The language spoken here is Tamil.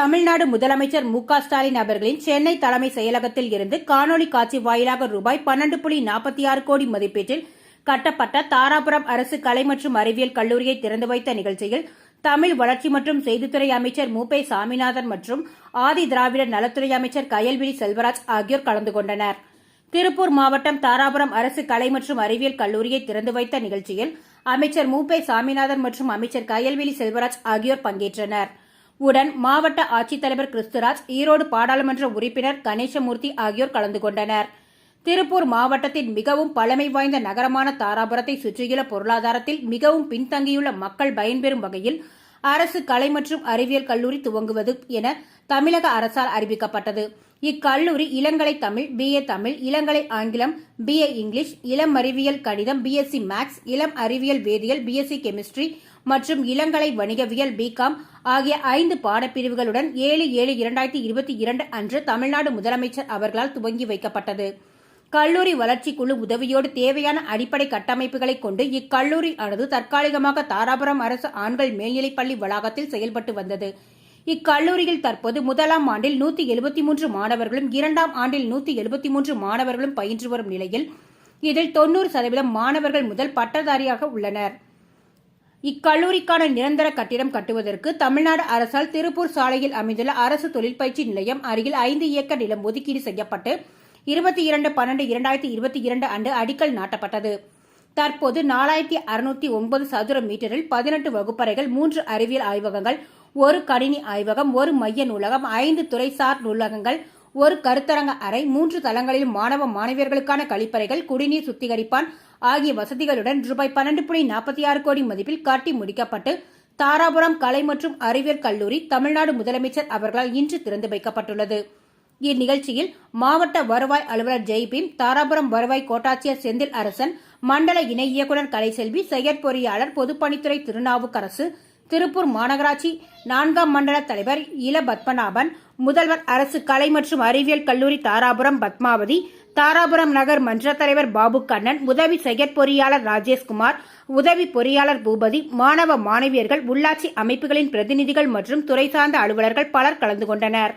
தமிழ்நாடு முதலமைச்சர் மு க ஸ்டாலின் அவர்களின் சென்னை தலைமை செயலகத்தில் இருந்து காணொலி காட்சி வாயிலாக ரூபாய் பன்னெண்டு புள்ளி நாற்பத்தி ஆறு கோடி மதிப்பீட்டில் கட்டப்பட்ட தாராபுரம் அரசு கலை மற்றும் அறிவியல் கல்லூரியை திறந்து வைத்த நிகழ்ச்சியில் தமிழ் வளர்ச்சி மற்றும் செய்தித்துறை அமைச்சர் மு சாமிநாதன் மற்றும் ஆதி திராவிடர் நலத்துறை அமைச்சர் கயல்விழி செல்வராஜ் ஆகியோர் கலந்து கொண்டனர். திருப்பூர் மாவட்டம் தாராபுரம் அரசு கலை மற்றும் அறிவியல் கல்லூரியை திறந்து வைத்த நிகழ்ச்சியில் அமைச்சர் மூப்பை சாமிநாதன் மற்றும் அமைச்சர் கயல்விழி செல்வராஜ் ஆகியோர் பங்கேற்றனர். உடன் மாவட்ட ஆட்சித்தலைவர் கிறிஸ்துராஜ் ஈரோடு பாராளுமன்ற உறுப்பினர் கணேசமூர்த்தி ஆகியோர் கலந்து கொண்டனர். திருப்பூர் மாவட்டத்தின் மிகவும் பழமை வாய்ந்த நகரமான தாராபுரத்தை சுற்றியுள்ள பொருளாதாரத்தில் மிகவும் பின்தங்கியுள்ள மக்கள் பயன்பெறும் வகையில் அரசு கலை மற்றும் அறிவியல் கல்லூரி துவங்குவது என தமிழக அரசால் அறிவிக்கப்பட்டது. இக்கல்லூரி இளங்கலை தமிழ் பிஏ தமிழ் இளங்கலை ஆங்கிலம் பிஏ இங்கிலீஷ் இளம் அறிவியல் கணிதம் பிஎஸ்சி மேக்ஸ் இளம் அறிவியல் வேதியியல் பிஎஸ்சி கெமிஸ்ட்ரி மற்றும் இளங்கலை வணிகவியல் பிகாம் ஆகிய ஐந்து பாடப்பிரிவுகளுடன் ஏழு ஏழு இரண்டாயிரத்தி இருபத்தி இரண்டு அன்று தமிழ்நாடு முதலமைச்சர் அவர்களால் துவங்கி வைக்கப்பட்டது. கல்லூரி வளர்ச்சிக்குழு உதவியோடு தேவையான அடிப்படை கட்டமைப்புகளை கொண்டு இக்கல்லூரி ஆனது தற்காலிகமாக தாராபுரம் அரசு ஆண்கள் மேல்நிலைப்பள்ளி வளாகத்தில் செயல்பட்டு வந்தது. இக்கல்லூரியில் தற்போது முதலாம் ஆண்டில் நூத்தி எழுபத்தி மூன்று மாணவர்களும் இரண்டாம் ஆண்டில் நூத்தி எழுபத்தி மூன்று மாணவர்களும் பயின்று வரும் நிலையில் இதில் தொன்னூறு சதவீதம் மாணவர்கள் முதல் பட்டதாரியாக உள்ளனர். இக்கல்லூரிக்கான நிரந்தர கட்டிடம் கட்டுவதற்கு தமிழ்நாடு அரசால் திருப்பூர் சாலையில் அமைந்துள்ள அரசு தொழிற்பயிற்சி நிலையம் அருகில் ஐந்து ஏக்கர் நிலம் ஒதுக்கீடு செய்யப்பட்டு இருபத்தி இரண்டு பன்னெண்டு இரண்டாயிரத்தி இருபத்தி இரண்டு அன்று அடிக்கல் நாட்டப்பட்டது. தற்போது நாலாயிரத்தி அறுநூத்தி ஒன்பது சதுர மீட்டரில் பதினெட்டு வகுப்பறைகள் மூன்று அறிவியல் ஆய்வகங்கள் ஒரு கணினி ஆய்வகம் ஒரு மைய நூலகம் ஐந்து துறைசார் நூலகங்கள் ஒரு கருத்தரங்க அறை மூன்று தளங்களில் மாணவ மாணவியர்களுக்கான கழிப்பறைகள் குடிநீர் சுத்திகரிப்பான் ஆகிய வசதிகளுடன் ரூபாய் பன்னெண்டு புள்ளி நாற்பத்தி ஆறு கோடி மதிப்பில் கட்டி முடிக்கப்பட்டு தாராபுரம் கலை மற்றும் அறிவியல் கல்லூரி தமிழ்நாடு முதலமைச்சர் அவர்களால் இன்று திறந்து வைக்கப்பட்டுள்ளது. இந்நிகழ்ச்சியில் மாவட்ட வருவாய் அலுவலர் ஜெய்பீம் தாராபுரம் வருவாய் கோட்டாட்சியர் செந்தில் அரசன் மண்டல இணை இயக்குநர் கலைசெல்வி செயற்பொறியாளர் பொதுப்பணித்துறை திருநாவுக்கரசு திருப்பூர் மாநகராட்சி நான்காம் மண்டல தலைவர் இள பத்மநாபன் முதல்வர் அரசு கலை மற்றும் அறிவியல் கல்லூரி தாராபுரம் பத்மாவதி தாராபுரம் நகர் மன்ற தலைவர் பாபு கண்ணன் உதவி செயற்பொறியாளர் ராஜேஷ்குமார் உதவி பொறியாளர் பூபதி மாணவ மாணவியர்கள் உள்ளாட்சி அமைப்புகளின் பிரதிநிதிகள் மற்றும் துறை சார்ந்த அலுவலர்கள் பலர் கலந்து கொண்டனர்.